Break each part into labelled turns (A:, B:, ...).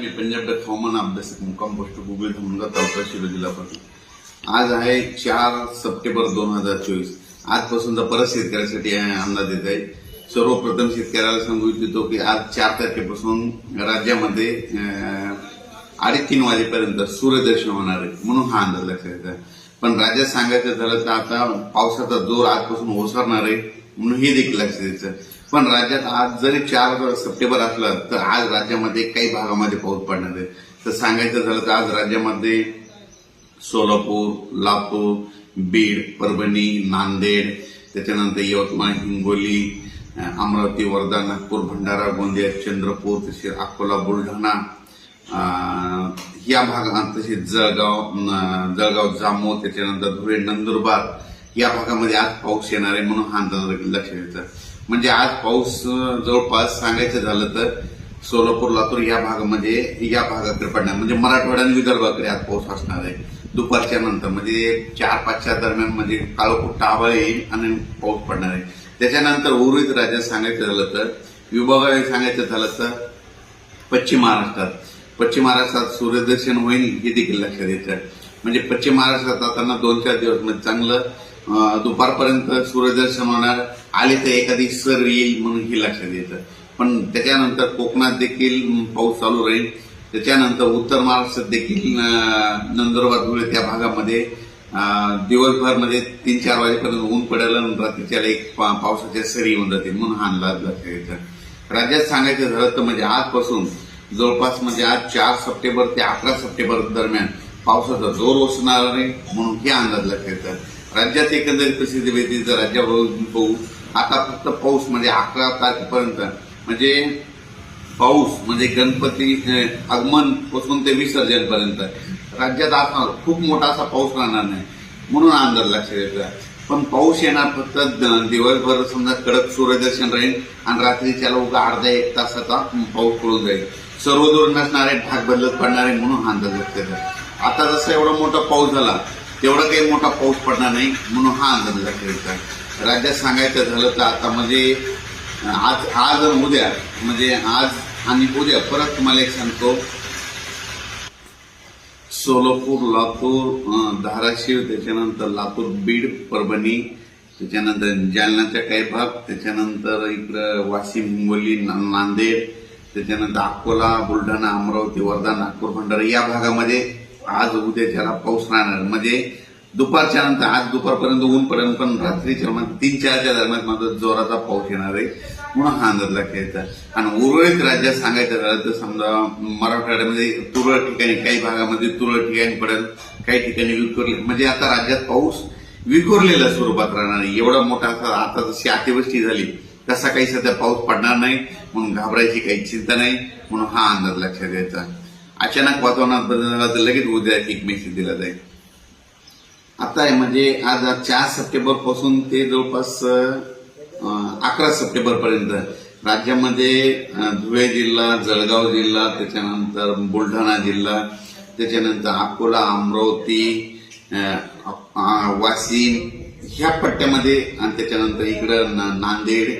A: मी पंजाबच्या हवामान अभ्यासक मुक्काम पोस्ट गुगल धमनगाव तालुका शिरो जिल्हा पासून आज आहे चार सप्टेंबर दोन हजार चोवीस. आजपासून परत शेतकऱ्यासाठी अंदाज येत आहे. सर्वप्रथम शेतकऱ्याला सांगू इच्छितो की आज चार तारखेपासून राज्यामध्ये अं, अडीच वाजेपर्यंत सूर्यदर्शन होणार आहे म्हणून हा अंदाज लक्षात आहे. पण राज्यात सांगायचं झालं तर आता पावसाचा जोर आजपासून ओसरणार आहे म्हणून हे देखील लक्षात द्यायचं पण राज्यात आज जरी चार सप्टेंबर असलं तर आज राज्यामध्ये काही भागामध्ये पाऊस पडणार आहे. तर सांगायचं झालं तर आज राज्यामध्ये सोलापूर लातूर बीड परभणी नांदेड त्याच्यानंतर यवतमाळ हिंगोली अमरावती वर्धा नागपूर भंडारा गोंदिया चंद्रपूर तसेच अकोला बुलढाणा या भागात तसेच जळगाव जळगाव जामो त्याच्यानंतर धुळे नंदुरबार या भागामध्ये आज पाऊस येणार आहे म्हणून हा अंदाज लक्षात येतं. म्हणजे आज पाऊस जवळपास सांगायचं झालं तर सोलापूर लातूर या भागामध्ये या भागाकडे पडणार. म्हणजे मराठवाडा आणि विदर्भाकडे आज पाऊस असणार आहे. दुपारच्या नंतर म्हणजे चार पाचच्या दरम्यान म्हणजे काळोखूट आभाळ येईल आणि पाऊस पडणार आहे. त्याच्यानंतर उर्वरित राज्यात सांगायचं झालं तर विभागाने सांगायचं झालं तर पश्चिम महाराष्ट्रात. पश्चिम महाराष्ट्रात सूर्यदर्शन होईल हे देखील लक्षात येतं. म्हणजे पश्चिम महाराष्ट्रात जाताना दोन चार दिवस म्हणजे चांगलं दुपारपर्यंत सूर्यदर्शन होणार. आले तर एखादी सर येईल म्हणून हे लक्षात येतं. पण त्याच्यानंतर कोकणात देखील पाऊस चालू राहील. त्याच्यानंतर उत्तर महाराष्ट्रात देखील नंदुरबार धुळे त्या भागामध्ये दिवसभरमध्ये दिवसभर म्हणजे तीन चार वाजेपर्यंत ऊन पडेल आणि रात्रीच्या एक पावसाच्या सरी येऊन जातील म्हणून हा अंदाज लक्षात येतं. राज्यात सांगायचं झालं तर म्हणजे आजपासून जवळपास म्हणजे आज चार सप्टेंबर ते अकरा सप्टेंबर दरम्यान पावसाचा जोर ओसणार आहे म्हणून हे अंदाज लक्षात येतं. राज्यात एकंदरीत प्रसिद्धी भेटी तर राज्याभरून पाऊस आता फक्त पाऊस म्हणजे अकरा तारखेपर्यंत. म्हणजे पाऊस म्हणजे गणपती आगमनपासून ते विसर्जनपर्यंत. राज्यात असणार खूप मोठा असा पाऊस राहणार नाही म्हणून अंदाज लक्षात येतो पण पाऊस येणार फक्त द- दिवसभर समजा कडक सूर्यदर्शन राहील आणि रात्रीच्या उगा अर्धा एक तासाचा पाऊस पडून जाईल. सर्वदूर नसणारे ढाक बदलत पडणारे म्हणून अंदाज लक्षात येतो आता जसं एवढा मोठा पाऊस झाला तेवढा काही मोठा पाऊस पडणार नाही म्हणून हा अंदाज लक्षात येतो राज्यात सांगायचं झालं तर आता म्हणजे आज आज उद्या म्हणजे आज आणि उद्या परत तुम्हाला एक सांगतो. सोलापूर लातूर धाराशिव त्याच्यानंतर लातूर बीड परभणी त्याच्यानंतर जालन्याचा काही भाग त्याच्यानंतर इकडं वाशिम हिंगोली ना- नांदेड त्याच्यानंतर अकोला बुलढाणा अमरावती वर्धा नागपूर भंडारा या भागामध्ये आज उद्या ज्याला पाऊस राहणार म्हणजे दुपारच्या नंतर आज दुपारपर्यंत ऊन पडेल पण रात्रीच्या म्हणजे तीन चारच्या दरम्यान मात्र जोराचा पाऊस येणार आहे. म्हणून हा अंदाज लक्षात आणि उर्वरित राज्यात सांगायचं झालं तर समजा मराठवाड्यामध्ये तुरळक ठिकाणी काही भागामध्ये तुरळक ठिकाणी पडेल काही ठिकाणी विखुरले. म्हणजे आता राज्यात पाऊस विखुरलेल्या स्वरूपात राहणार आहे. एवढा मोठा असा आता जशी अतिवृष्टी झाली तसा काही सध्या पाऊस पडणार नाही. म्हणून घाबरायची काही चिंता नाही. म्हणून हा अंदाज लक्षात घ्यायचा अचानक वातावरणात बदल झाला तर लगेच उद्या एक मेसेज दिला जाईल. आता आहे म्हणजे आज चार सप्टेंबरपासून ते जवळपास अकरा सप्टेंबर पर्यंत राज्यामध्ये धुळे जिल्हा जळगाव जिल्हा त्याच्यानंतर बुलढाणा जिल्हा त्याच्यानंतर अकोला अमरावती वाशिम ह्या पट्ट्यामध्ये आणि त्याच्यानंतर इकडं नांदेड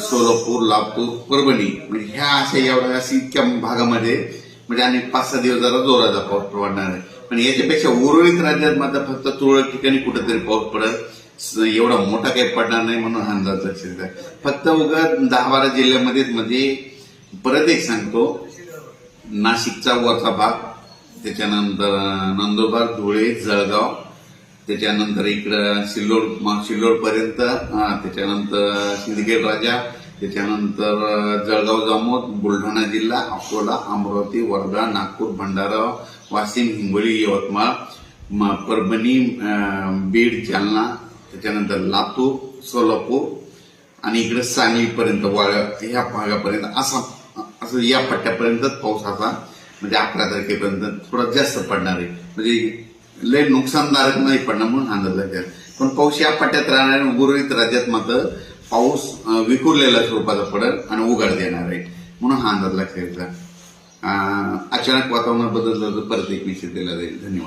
A: सोलापूर लातूर परभणी म्हणजे ह्या अशा एवढ्या इतक्या भागामध्ये म्हणजे आणि पाच सहा दिवस जरा जोराचा पाऊस पडणार आहे. पण याच्यापेक्षा उर्वरित राज्यात मात्र फक्त तुरळक ठिकाणी कुठेतरी पाऊस पडत एवढा मोठा काही पडणार नाही म्हणून हा अंदाज लक्षात आहे. फक्त उगा दहा बारा जिल्ह्यामध्येच म्हणजे परत एक सांगतो. नाशिकचा वरचा भाग त्याच्यानंतर नंदुरबार धुळे जळगाव त्याच्यानंतर इकडं सिल्लोड शिल्लोडपर्यंत त्याच्यानंतर सिंदखेड राजा त्याच्यानंतर जळगाव जामोद बुलढाणा जिल्हा अकोला अमरावती वर्धा नागपूर भंडारा वाशिम हिंगोली यवतमाळ म- परभणी बीड जालना त्याच्यानंतर लातूर सोलापूर आणि इकडे सांगलीपर्यंत वाळ ह्या भागापर्यंत असा असं या पट्ट्यापर्यंतच पाऊस असा म्हणजे अकरा तारखेपर्यंत थोडा जास्त पडणार आहे. म्हणजे लय नुकसानदायक नाही पडणार म्हणून अंदाज लागेल पण पाऊस या पट्ट्यात राहणार आणि उर्वरित राज्यात मात्र पाऊस विखुरलेल्या स्वरूपाचा पडेल आणि उघड देणार आहे. म्हणून हा अंदाज लक्षात घ्यायचा अचानक वातावरण बदल झालं तर परत एक निश्चित दिला जाईल. धन्यवाद.